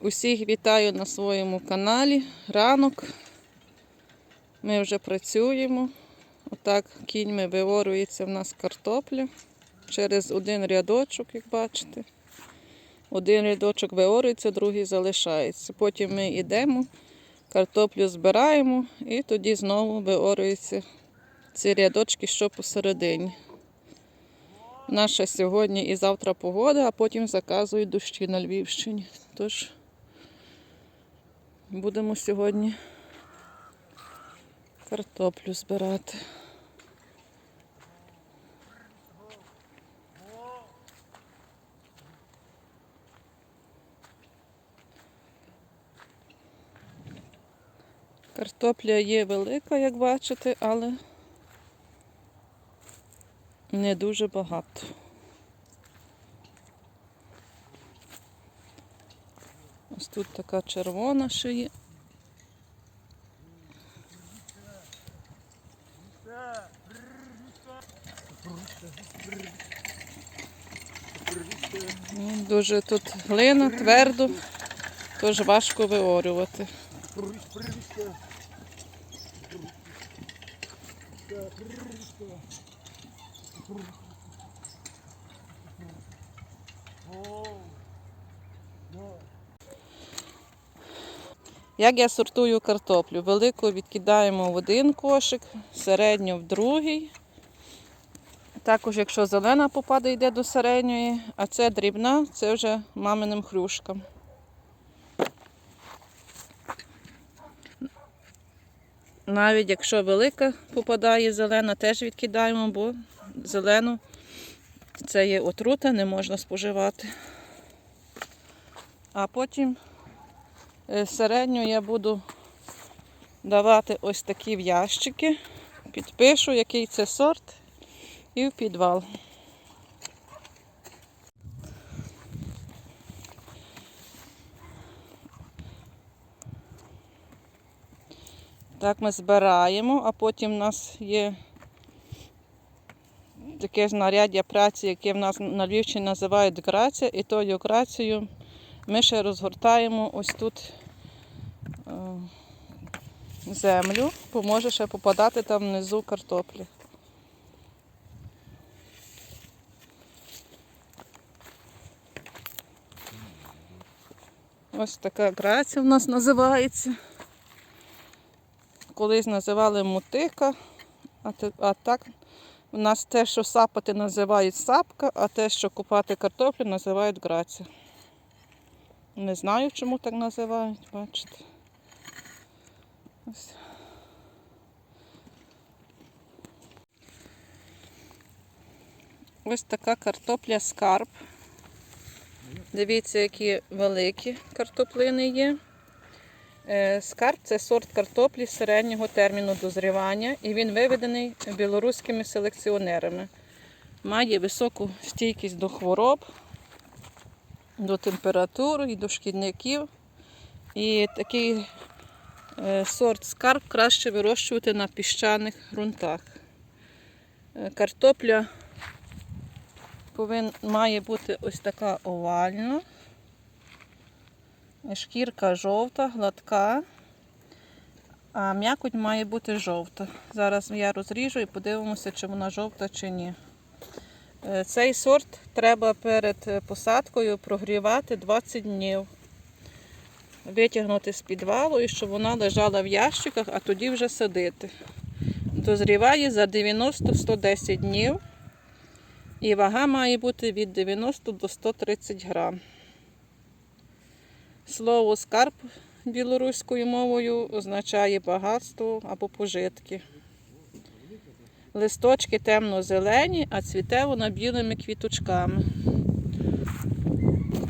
Усіх вітаю на своєму каналі. Ранок. Ми вже працюємо. Отак кіньми виворується в нас картопля. Через один рядочок, як бачите. Один рядочок виорюється, другий залишається. Потім ми йдемо, картоплю збираємо і тоді знову виорюються ці рядочки, що посередині. Наша сьогодні і завтра погода, а потім заказують дощі на Львівщині. Тож будемо сьогодні картоплю збирати. Картопля є велика, як бачите, але не дуже багато. Ось тут така червона ще є. Ну, Дуже тут глина, твердо, тож важко виорювати. Як я сортую картоплю? Велику відкидаємо в один кошик, середню в другий. Також, якщо зелена попаде, йде до середньої, а це дрібна, це вже маминим хрюшкам. Навіть якщо велика попадає зелена, теж відкидаємо, бо зелену це є отрута, не можна споживати. А потім середню я буду давати ось такі в ящики. Підпишу, який це сорт, і в підвал. Так ми збираємо, а потім у нас є таке знаряддя праці, яке в нас на Львівщині називають грація, і тою грацією ми ще розгортаємо ось тут е, землю, бо може ще попадати там внизу картоплі. Ось така грація в нас називається. Колись називали мутика, а, а так у нас те, що сапати називають сапка, а те, що купати картоплю, називають грація. Не знаю, чому так називають, бачите. Ось. Ось така картопля скарб. Дивіться, які великі картоплини є. Е, Скарб це сорт картоплі середнього терміну дозрівання, і він виведений білоруськими селекціонерами. Має високу стійкість до хвороб, до температури і до шкідників. І такий е, сорт скарб краще вирощувати на піщаних ґрунтах. Е, Картопля повин, має бути ось така овальна. Шкірка жовта, гладка, а м'якоть має бути жовта. Зараз я розріжу і подивимося, чи вона жовта чи ні. Е, Цей сорт треба перед е, посадкою прогрівати 20 днів. Витягнути з підвалу і щоб вона лежала в ящиках, а тоді вже садити. Дозріває за 90-110 днів. І вага має бути від 90 до 130 грам. Слово скарб білоруською мовою означає багатство або пожитки. Листочки темно-зелені, а цвіте вона білими квіточками.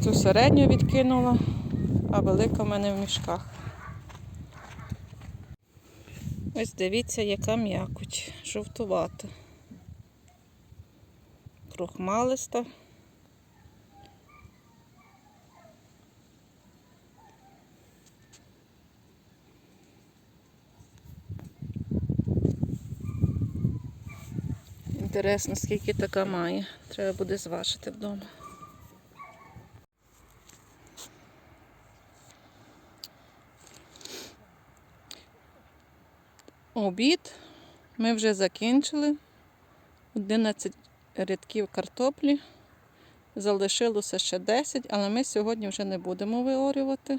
Цю середню відкинула, а велика в мене в мішках. Ось дивіться, яка м'якоть, жовтувата, крохмалиста. Інтересно, скільки така має. Треба буде зважити вдома. Обід ми вже закінчили. 11 рядків картоплі. Залишилося ще 10, але ми сьогодні вже не будемо виорювати,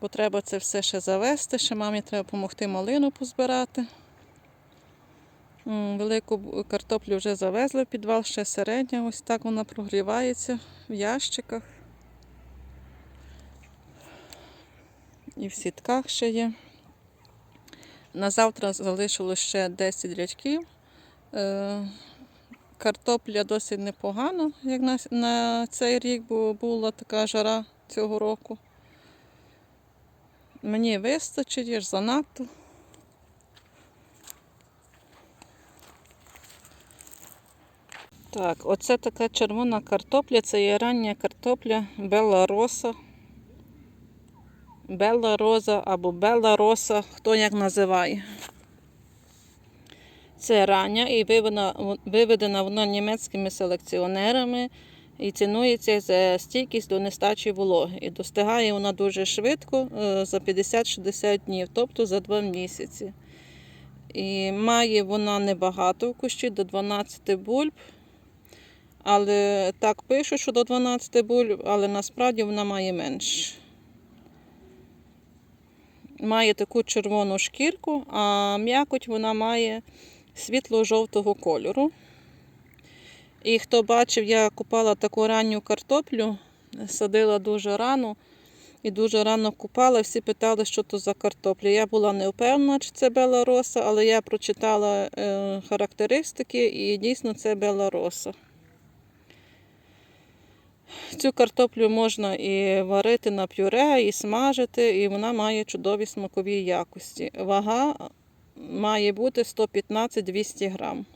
бо треба це все ще завести. Ще мамі треба допомогти малину позбирати. Велику картоплю вже завезли в підвал, ще середня. Ось так вона прогрівається в ящиках. І в сітках ще є. На завтра залишилось ще 10 рядків. Е, Картопля досить непогана, як на, цей рік, бо була така жара цього року. Мені вистачить, є ж занадто. Так, оце така червона картопля, це є рання картопля Белла Роса. Белла Роза або Белла Роса, хто як називає. Це рання і виведена, виведена вона німецькими селекціонерами і цінується за стійкість до нестачі вологи. І достигає вона дуже швидко е, за 50-60 днів, тобто за 2 місяці. І має вона небагато в кущі, до 12 бульб. Але так пишуть, що до 12 бульб, але насправді вона має менше. Має таку червону шкірку, а м'якоть вона має світло-жовтого кольору. І хто бачив, я купала таку ранню картоплю, садила дуже рано і дуже рано купала. Всі питали, що то за картопля. Я була не впевнена, чи це белароса, але я прочитала е, характеристики і дійсно це белароса. Цю картоплю можна і варити на пюре, і смажити, і вона має чудові смакові якості. Вага має бути 115-200 грам.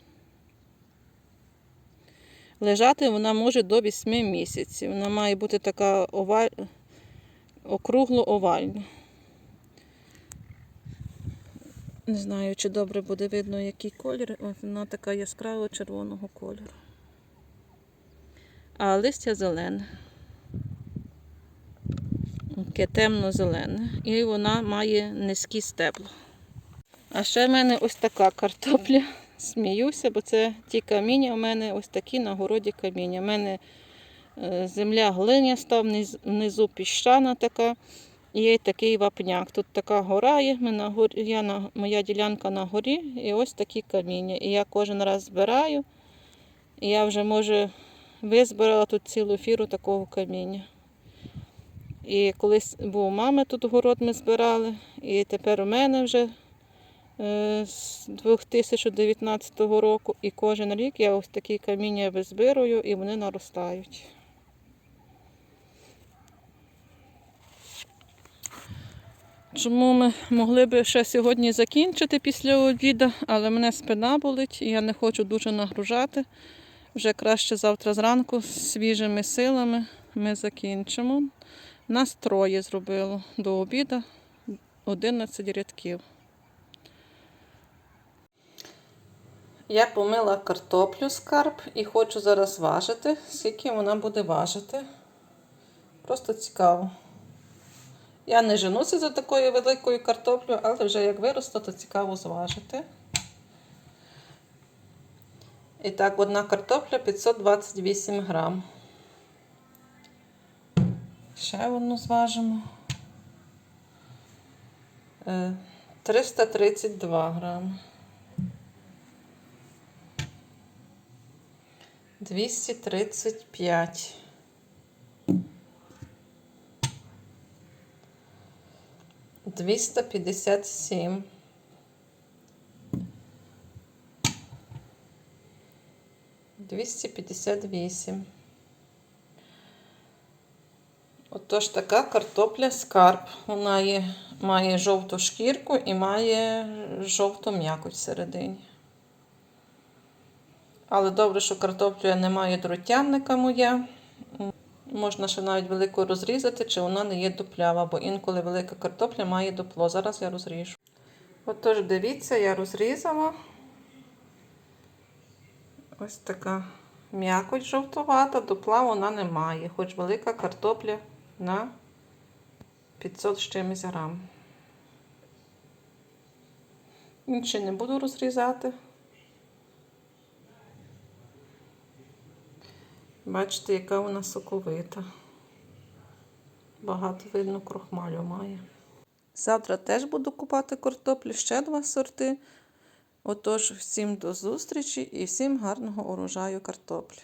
Лежати вона може до 8 місяців. Вона має бути така оваль... округло-овальна. Не знаю, чи добре буде видно, який колір. Вона така яскраво червоного кольору. А листя зелене. Таке темно-зелене. І вона має низькі стебла. А ще в мене ось така картопля. Сміюся, бо це ті каміння у мене ось такі на городі каміння. У мене е, земля глиняста, вниз- внизу піщана така. І є такий вапняк. Тут така гора є, ми на горі, я на, моя ділянка на горі, і ось такі каміння. І я кожен раз збираю. І я вже, може, визбирала тут цілу фіру такого каміння. І колись був у мами тут город ми збирали, і тепер у мене вже е, з 2019 року. І кожен рік я ось такі каміння визбирую і вони наростають. Чому ми могли би ще сьогодні закінчити після обіду, але мене спина болить і я не хочу дуже нагружати. Вже краще завтра зранку з свіжими силами ми закінчимо. Нас троє зробило до обіду 11 рядків. Я помила картоплю скарб і хочу зараз важити, скільки вона буде важити. Просто цікаво. Я не женуся за такою великою картоплею, але вже як виросла, то цікаво зважити. І так, одна картопля 528 грам. Ще одну зважимо. Е, 332 грам. 235. Двісто п'ятдесят сім. Двісті п'ятдесят вісім. Отож така картопля скарб. Вона є, має жовту шкірку і має жовту м'якоть всередині. Але добре, що картопля не має дротянника моя. Можна ще навіть велику розрізати, чи вона не є дуплява, бо інколи велика картопля має дупло. Зараз я розріжу. Отож, дивіться, я розрізала. Ось така м'якоть жовтувата, дупла вона не має, хоч велика картопля на 500 з чимось грам. Інші не буду розрізати. Бачите, яка вона соковита. Багато видно крохмалю має. Завтра теж буду купати картоплю, ще два сорти. Отож, всім до зустрічі і всім гарного урожаю картоплі.